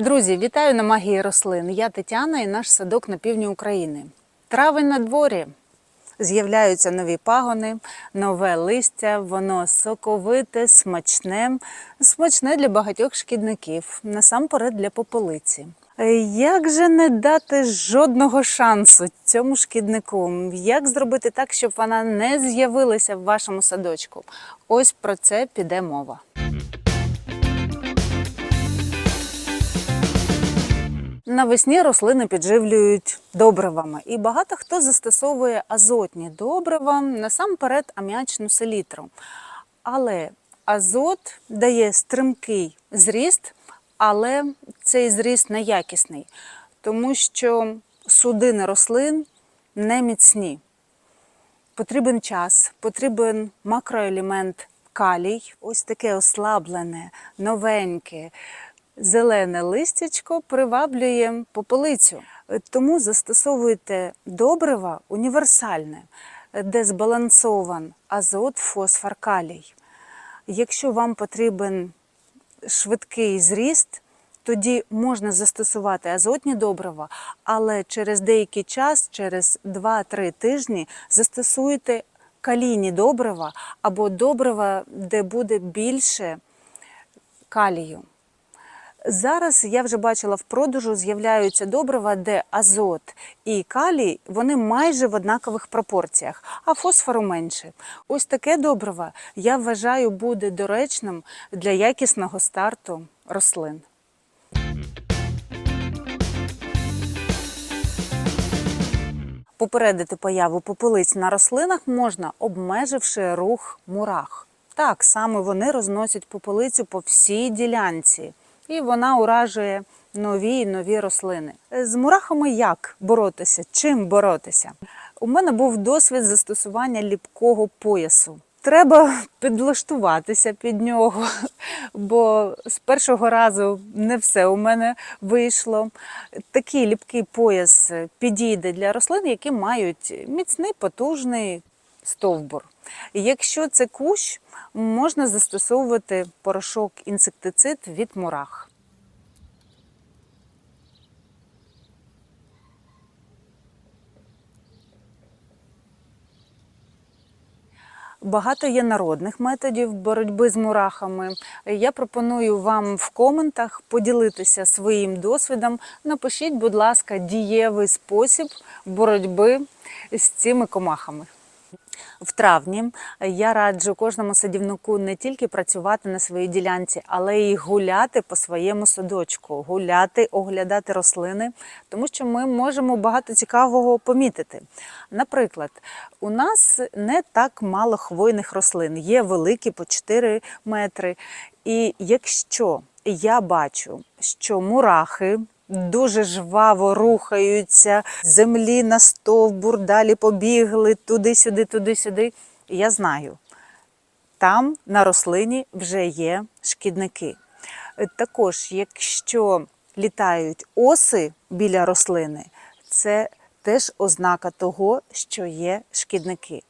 Друзі, вітаю на магії рослин. Я Тетяна і наш садок на півдні України. Травень на дворі. З'являються нові пагони, нове листя, воно соковите, смачне, смачне для багатьох шкідників, насамперед для попелиці. Е, Як же не дати жодного шансу цьому шкіднику? Як зробити так, щоб вона не з'явилася в вашому садочку? Ось про це піде мова. Навесні рослини підживлюють добривами, і багато хто застосовує азотні добрива, насамперед аміачну селітру. Але азот дає стримкий зріст, але цей зріст неякісний, тому що судини рослин не міцні. Потрібен час, потрібен макроелемент калій, ось таке ослаблене, новеньке, зелене листячко приваблює попелицю. Тому застосовуйте добрива універсальне, де збалансован азот, фосфор, калій. Якщо вам потрібен швидкий зріст, тоді можна застосувати азотні добрива, але через деякий час, через 2-3 тижні, застосуйте калійні добрива або добрива, де буде більше калію. Зараз я вже бачила в продажу з'являються добрива, де азот і калій вони майже в однакових пропорціях, а фосфору менше. Ось таке добриво я вважаю буде доречним для якісного старту рослин. Попередити появу попелиць на рослинах можна, обмеживши рух мурах. Так, саме вони розносять попелицю по всій ділянці, і вона уражує нові і нові рослини. З мурахами як боротися? Чим боротися? У мене був досвід застосування ліпкого поясу. Треба підлаштуватися під нього, бо з першого разу не все у мене вийшло. Такий ліпкий пояс підійде для рослин, які мають міцний потужний стовбур. Якщо це кущ, можна застосовувати порошок інсектицид від мурах. Багато є народних методів боротьби з мурахами. Я пропоную вам в коментах поділитися своїм досвідом. Напишіть, будь ласка, дієвий спосіб боротьби з цими комахами. В травні я раджу кожному садівнику не тільки працювати на своїй ділянці, але й гуляти по своєму садочку, гуляти, оглядати рослини, тому що ми можемо багато цікавого помітити. Наприклад, у нас не так мало хвойних рослин, є великі по 4 метри. І якщо я бачу, що мурахи дуже жваво рухаються землі на стовбур, далі побігли туди-сюди, туди-сюди. Я знаю, там на рослині вже є шкідники. Е, Також, якщо літають оси біля рослини, це теж ознака того, що є шкідники.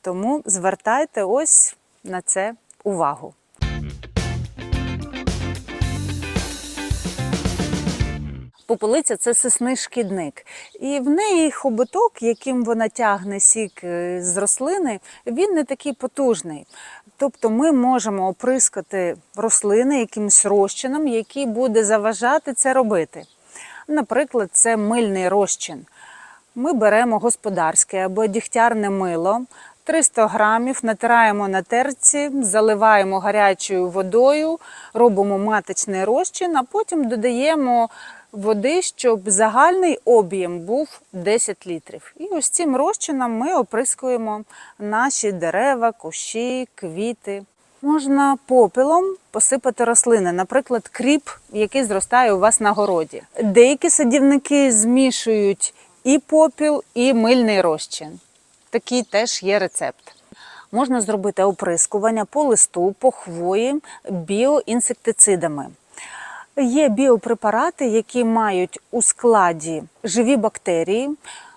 Тому звертайте ось на це увагу. Попелиця це сисний шкідник, і в неї хоботок, яким вона тягне сік е, з рослини, він не такий потужний. Тобто ми можемо оприскати рослини якимось розчином, який буде заважати це робити. Наприклад, це мильний розчин. Ми беремо господарське або дігтярне мило, 300 грамів, натираємо на терці, заливаємо гарячою водою, робимо маточний розчин, а потім додаємо води, щоб загальний об'єм був 10 літрів. І ось цим розчином ми оприскуємо наші дерева, кущі, квіти. Можна попелом посипати рослини, наприклад, кріп, який зростає у вас на городі. Деякі садівники змішують і попіл, і мильний розчин. Такий теж є рецепт. Можна зробити оприскування по листу, по хвої біоінсектицидами. Є біопрепарати, які мають у складі живі бактерії.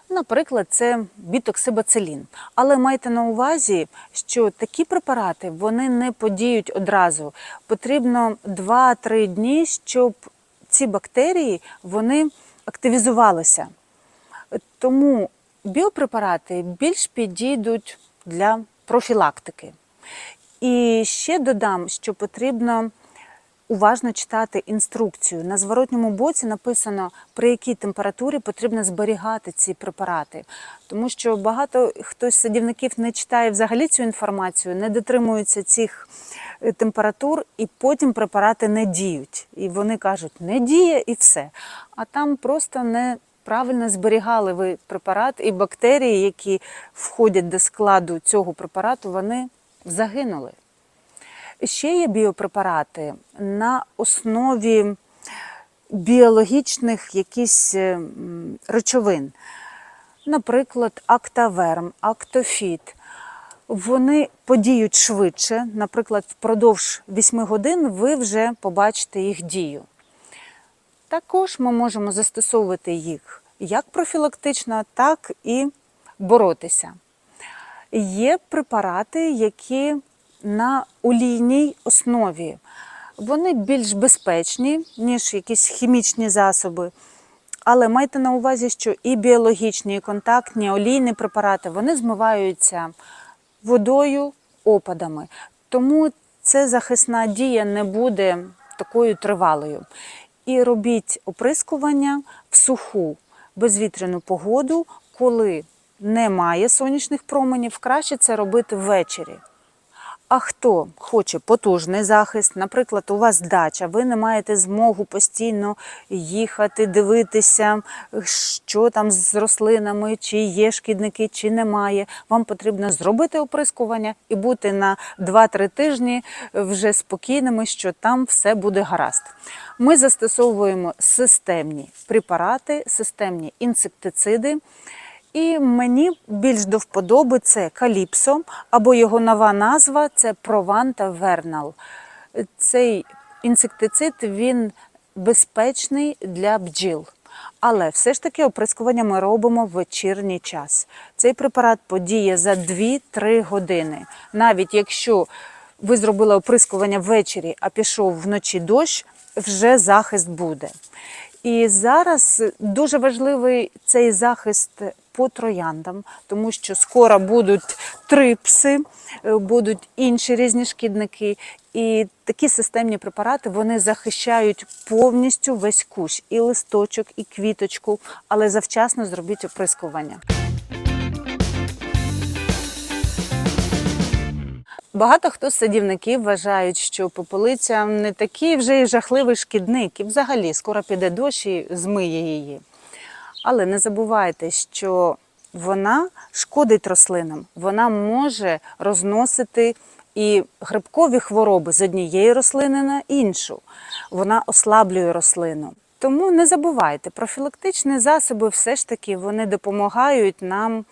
Наприклад, це бітоксибацилін. Але майте на увазі, що такі препарати вони не подіють одразу. Потрібно 2-3 дні, щоб ці бактерії вони активізувалися. Тому біопрепарати більш підійдуть для профілактики. І ще додам, що потрібно уважно читати інструкцію. На зворотньому боці написано, при якій температурі потрібно зберігати ці препарати. Тому що багато хтось з садівників не читає взагалі цю інформацію, не дотримується цих е, температур, і потім препарати не діють. І вони кажуть, не діє і все. А там просто не правильно зберігали ви препарат, і бактерії, які входять до складу цього препарату, вони загинули. Ще є біопрепарати на основі біологічних якісь е, речовин. Наприклад, актаверм, актофіт. Вони подіють швидше. Наприклад, впродовж 8 годин ви вже побачите їх дію. Також ми можемо застосовувати їх як профілактично, так і боротися. Є препарати, які на олійній основі. Вони більш безпечні, ніж якісь хімічні засоби. Але майте на увазі, що і біологічні, і контактні олійні препарати вони змиваються водою, опадами. Тому ця захисна дія не буде такою тривалою. І робіть оприскування в суху безвітряну погоду, коли немає сонячних променів, краще це робити ввечері. А хто хоче потужний захист, наприклад, у вас дача, ви не маєте змогу постійно їхати, дивитися, що там з рослинами, чи є шкідники, чи немає. Вам потрібно зробити оприскування і бути на 2-3 тижні вже спокійними, що там все буде гаразд. Ми застосовуємо системні препарати, системні інсектициди. І мені більш до вподоби це каліпсо, або його нова назва це Прованта Вернал. Цей інсектицид він безпечний для бджіл. Але все ж таки оприскування ми робимо в вечірній час. Цей препарат подіє за 2-3 години. Навіть якщо ви зробили оприскування ввечері, а пішов вночі дощ, вже захист буде. І зараз дуже важливий цей захист по трояндам, тому що скоро будуть трипси, е, будуть інші різні шкідники. І такі системні препарати вони захищають повністю весь кущ, і листочок, і квіточку, але завчасно зробіть оприскування. Багато хто з садівників вважають, що попелиця не такий вже й жахливий шкідник, і взагалі скоро піде дощ і змиє її. Але не забувайте, що вона шкодить рослинам, вона може розносити і грибкові хвороби з однієї рослини на іншу. Вона ослаблює рослину. Тому не забувайте, профілактичні засоби все ж таки вони допомагають нам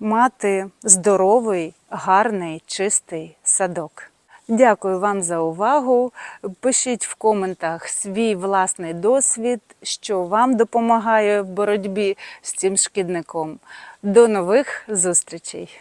мати здоровий, гарний, чистий садок. Дякую вам за увагу. Пишіть в коментах свій власний досвід, що вам допомагає в боротьбі з цим шкідником. До нових зустрічей!